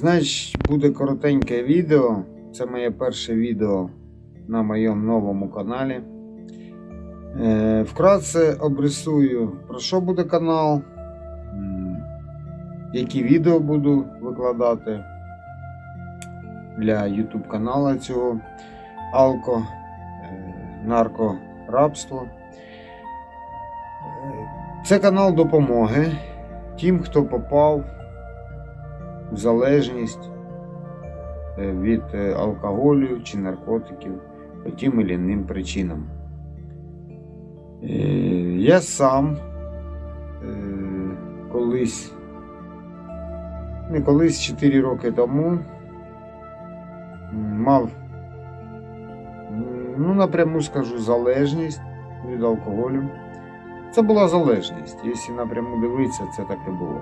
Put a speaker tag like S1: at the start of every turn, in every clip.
S1: Значить, буде коротеньке відео. Це моє перше відео на моєму новому каналі. Е, Вкратце обрисую, про що буде канал, які відео буду викладати для YouTube каналу цього алко, е, наркорабство. Е, Це канал допомоги тим, хто попав в залежність е, від е, алкоголю чи наркотиків по тим чи іншим причинам. Е, Я сам колись, не колись 4 роки тому мав, ну напряму скажу, залежність від алкоголю. Це була залежність. Якщо напряму дивитися, це так і було.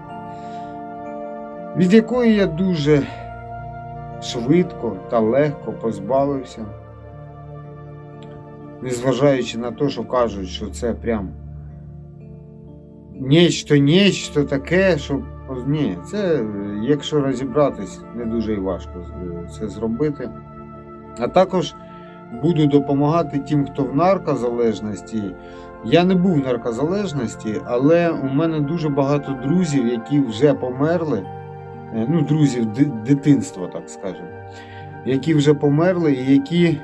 S1: Від якої я дуже швидко та легко позбавився, незважаючи на те, що кажуть, що це прям нечто, нечто таке, що ні, це, якщо розібратись, не дуже і важко це зробити. А також буду допомагати тим, хто в наркозалежності. Я не був в наркозалежності, але у мене дуже багато друзів, які вже померли. Е, Ну, друзів дитинства, так скажемо, які вже померли і які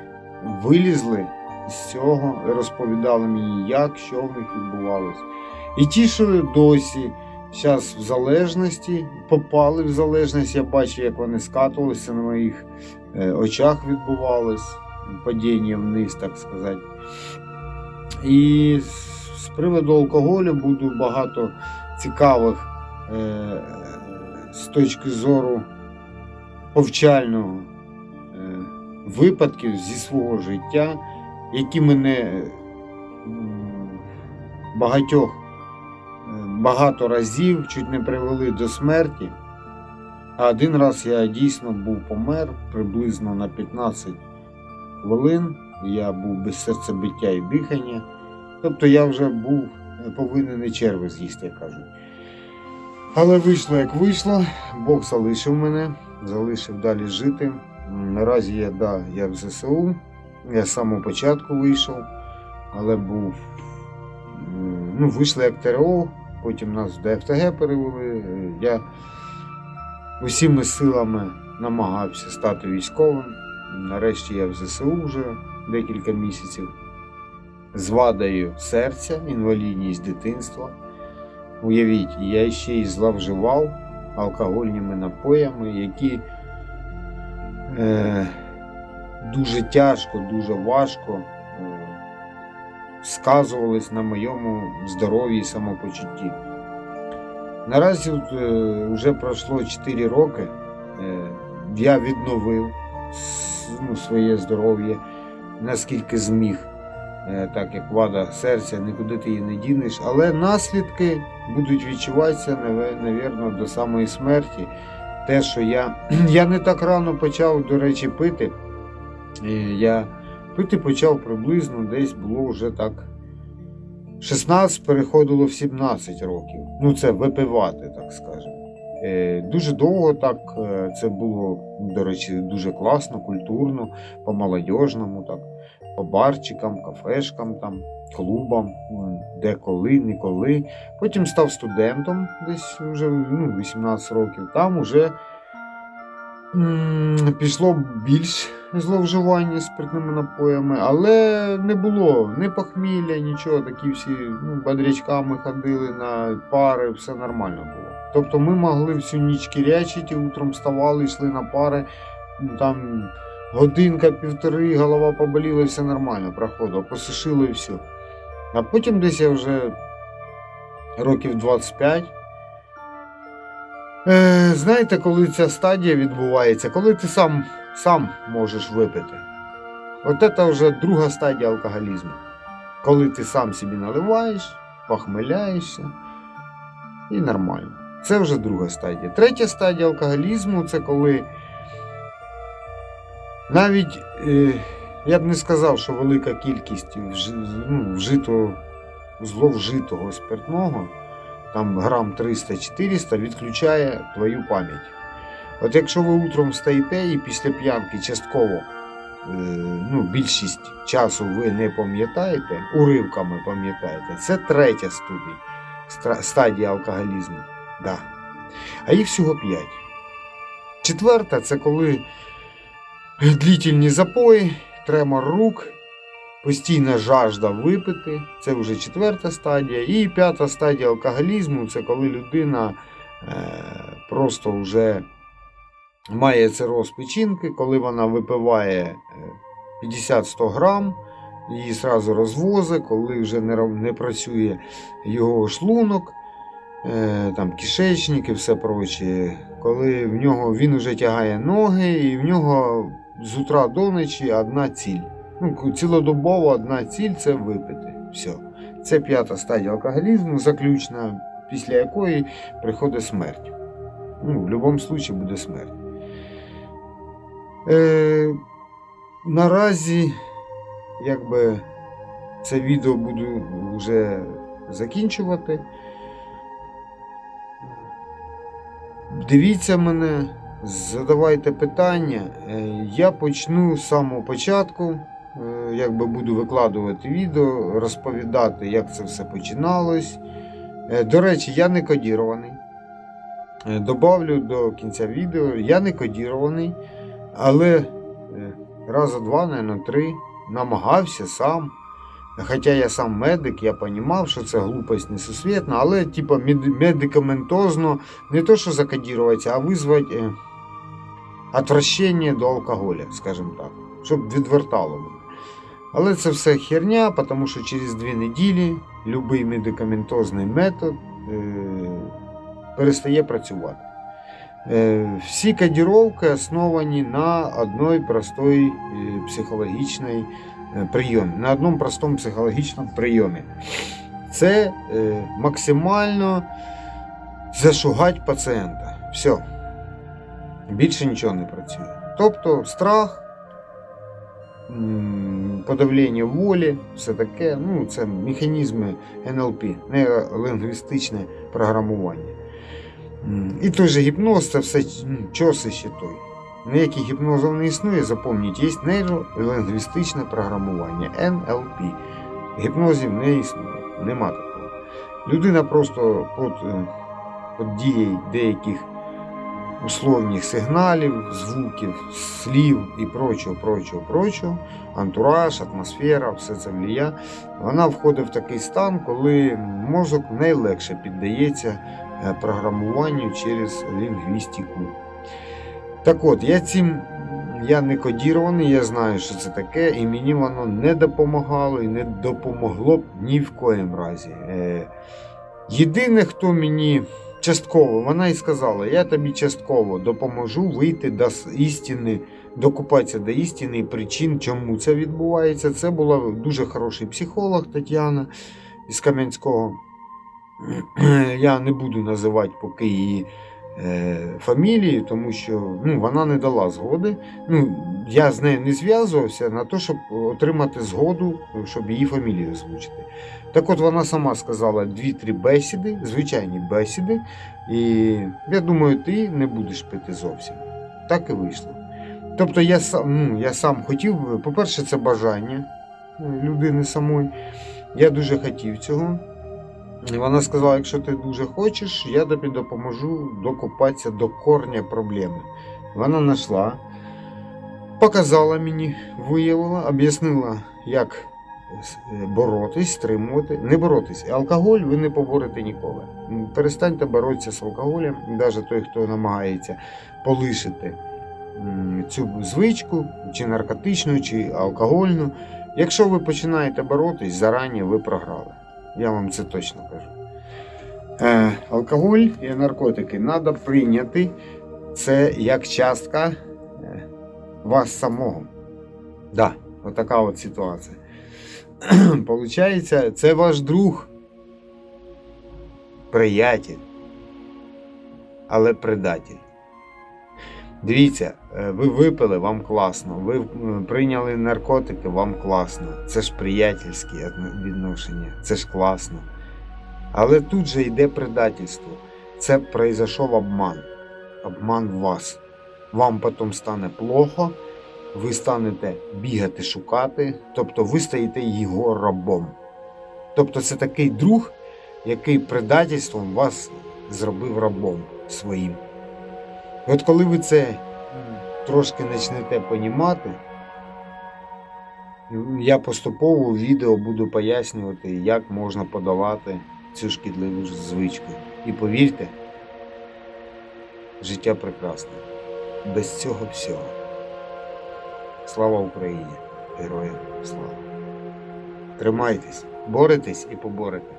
S1: вилізли з цього, розповідали мені, як, що в них відбувалось. І ті, що досі зараз в залежності, попали в залежність, я бачу, як вони скатувалися на моїх е, очах відбувалось, падіння вниз, так сказати. І з- з приводу алкоголю буду багато цікавих е, з точки зору повчального е, випадків зі свого життя, які мене е, багатьох е, багато разів чуть не привели до смерті. А один раз я дійсно був помер приблизно на 15 хвилин. Я був без серцебиття і дихання. Тобто я вже був повинен і черви з'їсти, як кажуть. Але вийшло як вийшло, Бог залишив мене, залишив далі жити. Наразі я, да, я в ЗСУ, я з самого початку вийшов, але був, ну, вийшли як ТРО, потім нас в ДФТГ перевели. Е, Я усіми силами намагався стати військовим. Нарешті я в ЗСУ вже декілька місяців з вадою серця, інвалідність дитинства. Уявіть, я ще й зловживав алкогольними напоями, які е, дуже тяжко, дуже важко е, сказувались на моєму здоров'ї і самопочутті. Наразі е, вже пройшло 4 роки. Е, я відновив ну, своє здоров'я наскільки зміг. Е, так як вада серця, нікуди ти її не дінеш. Але наслідки будуть відчуватися, навірно, до самої смерті. Те, що я, я не так рано почав, до речі, пити. Я пити почав приблизно десь було вже так. 16 переходило в 17 років. Ну, це випивати, так скажемо. Е, Дуже довго так е, це було, до речі, дуже класно, культурно, по-молодіжному, так, по барчикам, кафешкам, там, клубам, м, де коли, ніколи. Потім став студентом десь вже ну, 18 років. Там вже пішло більш зловживання спиртними напоями, але не було ні похмілля, нічого. Такі всі ну, бодрячками ходили на пари, все нормально було. Тобто ми могли всю ніч кирячити, утром вставали, йшли на пари, ну, там годинка, півтори, голова поболіла, і все нормально проходило, посушило і все. А потім десь я вже років 25. Е, знаєте, коли ця стадія відбувається, коли ти сам, сам можеш випити. От це вже друга стадія алкоголізму. Коли ти сам собі наливаєш, похмеляєшся і нормально. Це вже друга стадія. Третя стадія алкоголізму це коли навіть е, я б не сказав, що велика кількість ну, вжитого, зловжитого спиртного, там грам 300-400, відключає твою пам'ять. От якщо ви утром встаєте і після п'янки частково, е, ну, більшість часу ви не пам'ятаєте, уривками пам'ятаєте, це третя ступінь стадія алкоголізму. Да. А їх всього п'ять. Четверта це коли длительні запої, тремор рук, постійна жажда випити. Це вже четверта стадія. І п'ята стадія алкоголізму це коли людина е, просто вже має цироз печінки, коли вона випиває е, 50-100 грам, її зразу розвозить, коли вже не, працює його шлунок, е, там, кишечник і все проче. Коли в нього він вже тягає ноги, і в нього з утра до ночі одна ціль. Ну, цілодобово одна ціль це випити. Все. Це п'ята стадія алкоголізму, заключна, після якої приходить смерть. Ну, в будь-якому випадку буде смерть. Е, наразі, якби це відео буду вже закінчувати. Дивіться мене, задавайте питання. Е, Я почну з самого початку. е, Якби буду викладувати відео, розповідати, як це все починалось. Е, До речі, я не кодірований. Добавлю до кінця відео, я не кодірований, але е, раза два, наверное, три намагався сам. Хоча я сам медик, я розумів, що це глупость несусвітна, але типа медикаментозно не то, що закодіруватися, а визвати е, отвращення до алкоголя, скажімо так, щоб відвертало мене. Але це все херня, тому що через дві неділі будь-який медикаментозний метод е, перестає працювати. Е, всі кодіровки основані на одній простій е, психологічній е, прийомі, на одному простому психологічному прийомі. Це максимально зашугати пацієнта. Все. Більше нічого не працює. Тобто страх, подавлення волі, все таке, ну, це механізми НЛП, нейролингвістичне програмування. І той же гіпноз це все чоси ще той. Ніяких гіпнозів не існує, запам'ятайте, є нейролингвістичне програмування НЛП. Гіпнозів не існує, нема такого. Людина просто під, е, під дією деяких условних сигналів, звуків, слів і прочого, прочого, прочого, антураж, атмосфера, все це вліє. Вона входить в такий стан, коли мозок найлегше піддається програмуванню через лінгвістику. Так от, я цим я не кодірований, я знаю, що це таке, і мені воно не допомагало і не допомогло б ні в коїм разі. Е, єдине, хто мені частково, вона і сказала, я тобі частково допоможу вийти до істини, докупатися до істини і причин, чому це відбувається. Це була дуже хороший психолог Тетяна із Кам'янського. Я не буду називати поки її е, фамілії, тому що ну, вона не дала згоди. Ну, я з нею не зв'язувався на те, щоб отримати згоду, щоб її фамілію озвучити. Так от вона сама сказала дві-три бесіди, звичайні бесіди, і я думаю, ти не будеш пити зовсім. Так і вийшло. Тобто я сам, ну, я сам хотів, по-перше, це бажання е, людини самої. Я дуже хотів цього. І вона сказала, якщо ти дуже хочеш, я тобі допоможу докопатися до корня проблеми. Вона знайшла, показала мені, виявила, об'яснила, як е, боротись, стримувати. Не боротись. Алкоголь ви не поборете ніколи. Перестаньте боротися з алкоголем, навіть той, хто намагається полишити цю звичку, чи наркотичну, чи алкогольну. Якщо ви починаєте боротись, зарані ви програли. Я вам це точно кажу. Е, алкоголь і наркотики треба прийняти це як частка е, вас самого. Да, отака от ситуація. Получається, це ваш друг, приятель, але предатель. Дивіться, е, ви випили, вам класно. Ви прийняли наркотики, вам класно. Це ж приятельські відношення, це ж класно. Але тут же йде предательство. Це произошов обман. Обман вас. вам потім стане плохо, ви станете бігати, шукати, тобто ви стаєте його рабом. Тобто це такий друг, який предательством вас зробив рабом своїм. І от коли ви це трошки почнете понімати, я поступово у відео буду пояснювати, як можна подолати цю шкідливу звичку. І повірте, життя прекрасне. Без цього всього. Слава Україні! Героям слава! Тримайтесь, боретесь і поборете.